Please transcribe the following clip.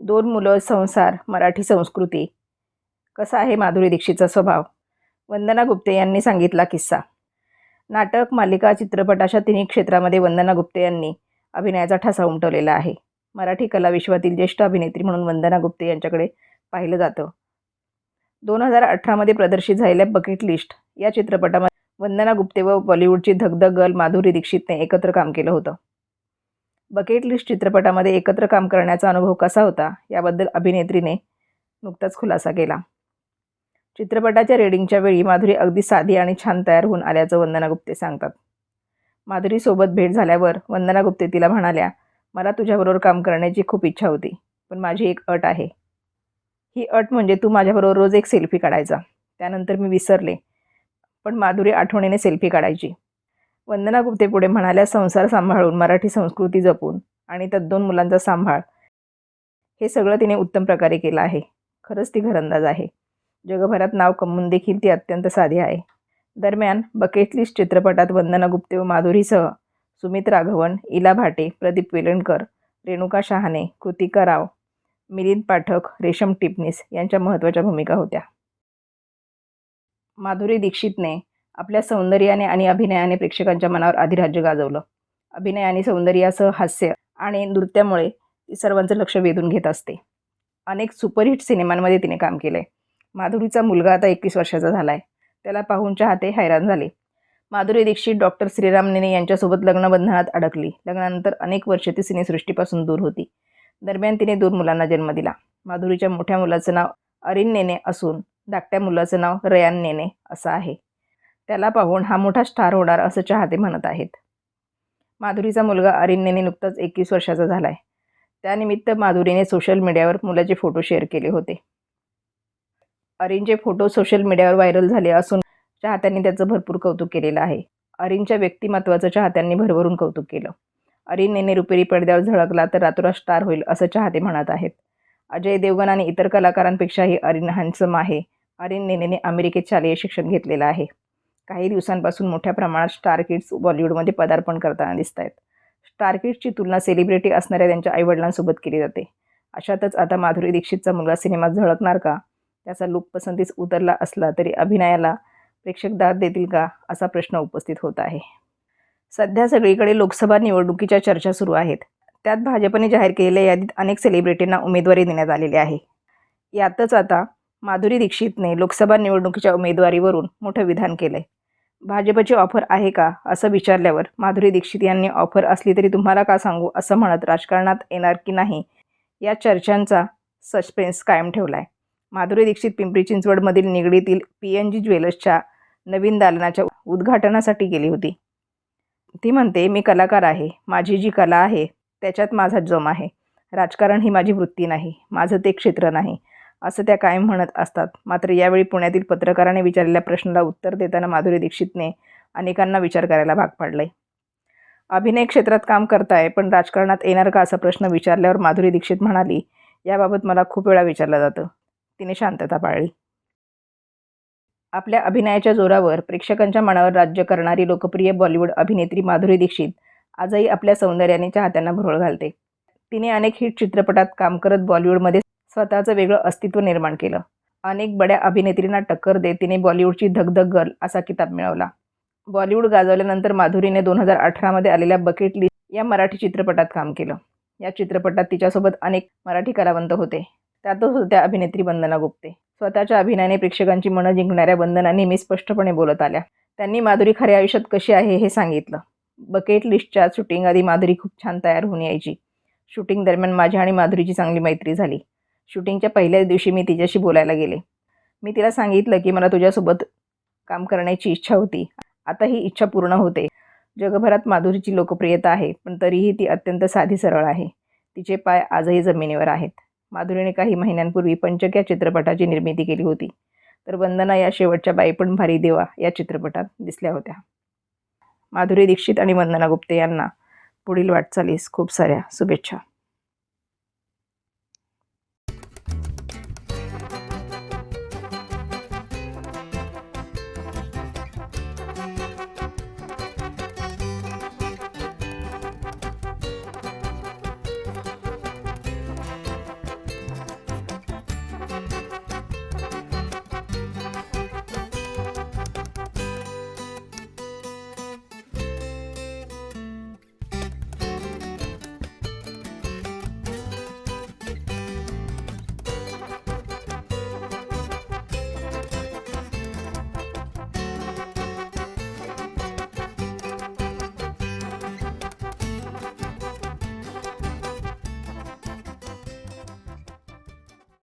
दोन मुलं संसार मराठी संस्कृती. कसा आहे माधुरी दीक्षितचा स्वभाव? वंदना गुप्ते यांनी सांगितला किस्सा. नाटक मालिका चित्रपट अशा तिन्ही क्षेत्रामध्ये वंदना गुप्ते यांनी अभिनयाचा ठसा उमटवलेला आहे. मराठी कला विश्वातील ज्येष्ठ अभिनेत्री म्हणून वंदना गुप्ते यांच्याकडे पाहिलं जातं. दोन हजार अठरामध्ये प्रदर्शित झालेल्या बकेट लिस्ट या चित्रपटामध्ये वंदना गुप्ते व बॉलिवूडची धगधग गर्ल माधुरी दीक्षितने एकत्र काम केलं होतं. बकेट लिस्ट चित्रपटामध्ये एकत्र काम करण्याचा अनुभव कसा होता? याबद्दल अभिनेत्रीने नुकताच खुलासा केला. चित्रपटाच्या रेडिंगच्या वेळी माधुरी अगदी साधी आणि छान तयार होऊन आल्याचं वंदना गुप्ते सांगतात. माधुरीसोबत भेट झाल्यावर वंदना गुप्ते तिला म्हणाल्या मला तुझ्याबरोबर काम करण्याची खूप इच्छा होती पण माझी एक अट आहे. ही अट म्हणजे तू माझ्याबरोबर रोज एक सेल्फी काढायचा. त्यानंतर मी विसरले पण माधुरी आठवणीने सेल्फी काढायची. वंदना गुप्ते पुढे म्हणाल्या संसार सांभाळून मराठी संस्कृती जपून आणि त्यात दोन मुलांचा सांभाळ. हे सगळं तिने उत्तम प्रकारे केलं आहे. खरंच ती घरंदाज आहे. जगभरात नाव कमवून देखील ती अत्यंत साधी आहे. दरम्यान बकेट लिस्ट चित्रपटात वंदना गुप्ते व माधुरीसह सुमित राघवन इला भाटे प्रदीप वेलणकर रेणुका शहाणे कृतिका राव मिलिंद पाठक रेशम टिपणीस यांच्या महत्त्वाच्या भूमिका होत्या. माधुरी दीक्षितने आपल्या सौंदर्याने आणि अभिनयाने प्रेक्षकांच्या मनावर अधिराज्य गाजवलं. अभिनय आणि सौंदर्यासह हास्य आणि नृत्यामुळे ती सर्वांचं लक्ष वेधून घेत असते. अनेक सुपरहिट सिनेमांमध्ये तिने काम केलं आहे माधुरीचा मुलगा आता एकवीस वर्षाचा झाला आहे त्याला पाहून चाहते हैराण झाले. माधुरी दीक्षित डॉक्टर श्रीराम नेने यांच्यासोबत लग्नबंधनात अडकली. लग्नानंतर अनेक वर्षे ती सिनेसृष्टीपासून दूर होती. दरम्यान तिने दोन मुलांना जन्म दिला. माधुरीच्या मोठ्या मुलाचं नाव अरिन नेने असून धाकट्या मुलाचं नाव रयान नेने असं आहे. त्याला पाहून हा मोठा स्टार होणार असं चाहते म्हणत आहेत. माधुरीचा मुलगा अरिन्यने नुकताच एकवीस वर्षाचा झाला आहे त्यानिमित्त माधुरीने सोशल मीडियावर मुलाचे फोटो शेअर केले होते. अरिनचे फोटो सोशल मीडियावर व्हायरल झाले असून चाहत्यांनी त्याचं भरपूर कौतुक केलेलं आहे. अरिनच्या व्यक्तिमत्वाचं चाहत्यांनी भरभरून कौतुक केलं. अरिन रुपेरी पडद्यावर झळकला तर रातोरात स्टार होईल असं चाहते म्हणत आहेत. अजय देवगण आणि इतर कलाकारांपेक्षाही अरिन हॅन्सम आहे. अरिन नेनेने अमेरिकेत शालेय शिक्षण घेतलेलं आहे. काही दिवसांपासून मोठ्या प्रमाणात स्टार किड्स बॉलिवूडमध्ये पदार्पण करताना दिसत आहेत स्टार किड्सची तुलना सेलिब्रिटी असणाऱ्या त्यांच्या आईवडिलांसोबत केली जाते. अशातच आता माधुरी दीक्षितचा मुलगा सिनेमात झळकणार का? त्याचा लुक पसंतीस उतरला असला तरी अभिनयाला प्रेक्षक दाद देतील का? असा प्रश्न उपस्थित होत आहे. सध्या सगळीकडे लोकसभा निवडणुकीच्या चर्चा सुरू आहेत. त्यात भाजपने जाहीर केलेल्या यादीत अनेक सेलिब्रिटींना उमेदवारी देण्यात आलेली आहे. यातच आता माधुरी दीक्षितने लोकसभा निवडणुकीच्या उमेदवारीवरून मोठं विधान केलं आहे भाजपची ऑफर आहे का? असं विचारल्यावर माधुरी दीक्षित यांनी ऑफर असली तरी तुम्हाला का सांगू? असं म्हणत राजकारणात येणार की नाही या चर्चांचा सस्पेन्स कायम ठेवला आहे माधुरी दीक्षित पिंपरी चिंचवडमधील निगडीतील पी एन जी ज्वेलर्सच्या नवीन दालनाच्या उद्घाटनासाठी गेली होती. ती म्हणते मी कलाकार आहे. माझी जी कला आहे त्याच्यात माझा जम आहे. राजकारण ही माझी वृत्ती नाही. माझं ते क्षेत्र नाही. असं त्या कायम म्हणत असतात. मात्र यावेळी पुण्यातील पत्रकाराने विचारलेल्या प्रश्नाला उत्तर देताना माधुरी दीक्षितने अनेकांना विचार करायला भाग पाडलाय. अभिनय क्षेत्रात काम करताय पण राजकारणात येणार का असा प्रश्न विचारल्यावर माधुरी दीक्षित म्हणाली याबाबत मला खूप वेळा विचारलं जातं. तिने शांतता पाळली. आपल्या अभिनयाच्या जोरावर प्रेक्षकांच्या मनावर राज्य करणारी लोकप्रिय बॉलिवूड अभिनेत्री माधुरी दीक्षित आजही आपल्या सौंदर्याने चाहत्यांना भुरळ घालते. तिने अनेक हिट चित्रपटात काम करत बॉलिवूडमध्ये स्वतःचं वेगळं अस्तित्व निर्माण केलं. अनेक बड्या अभिनेत्रींना टक्कर देत तिने बॉलिवूडची धगधग गर्ल असा किताब मिळवला. बॉलिवूड गाजवल्यानंतर माधुरीने दोन हजार अठरामध्ये आलेल्या बकेट लिस्ट या मराठी चित्रपटात काम केलं. या चित्रपटात तिच्यासोबत अनेक मराठी कलावंत होते. त्यातच होत्या अभिनेत्री वंदना गुप्ते. स्वतःच्या अभिनयाने प्रेक्षकांची मनं जिंकणाऱ्या वंदना नेहमी स्पष्टपणे बोलत आल्या. त्यांनी माधुरी खऱ्या आयुष्यात कशी आहे हे सांगितलं. बकेट लिस्टच्या शूटिंग आधी माधुरी खूप छान तयार होऊन यायची. शूटिंग दरम्यान माझी आणि माधुरीची चांगली मैत्री झाली. शूटिंगच्या पहिल्याच दिवशी मी तिच्याशी बोलायला गेले. मी तिला सांगितलं की मला तुझ्यासोबत काम करण्याची इच्छा होती. आता ही इच्छा पूर्ण होते. जगभरात माधुरीची लोकप्रियता आहे पण तरीही ती अत्यंत साधी सरळ आहे. तिचे पाय आजही जमिनीवर आहेत. माधुरीने काही महिन्यांपूर्वी पंचक या चित्रपटाची निर्मिती केली होती. तर वंदना या शेवटच्या बाईपण भारी देवा या चित्रपटात दिसल्या होत्या. माधुरी दीक्षित आणि वंदना गुप्ते यांना पुढील वाटचालीस खूप साऱ्या शुभेच्छा.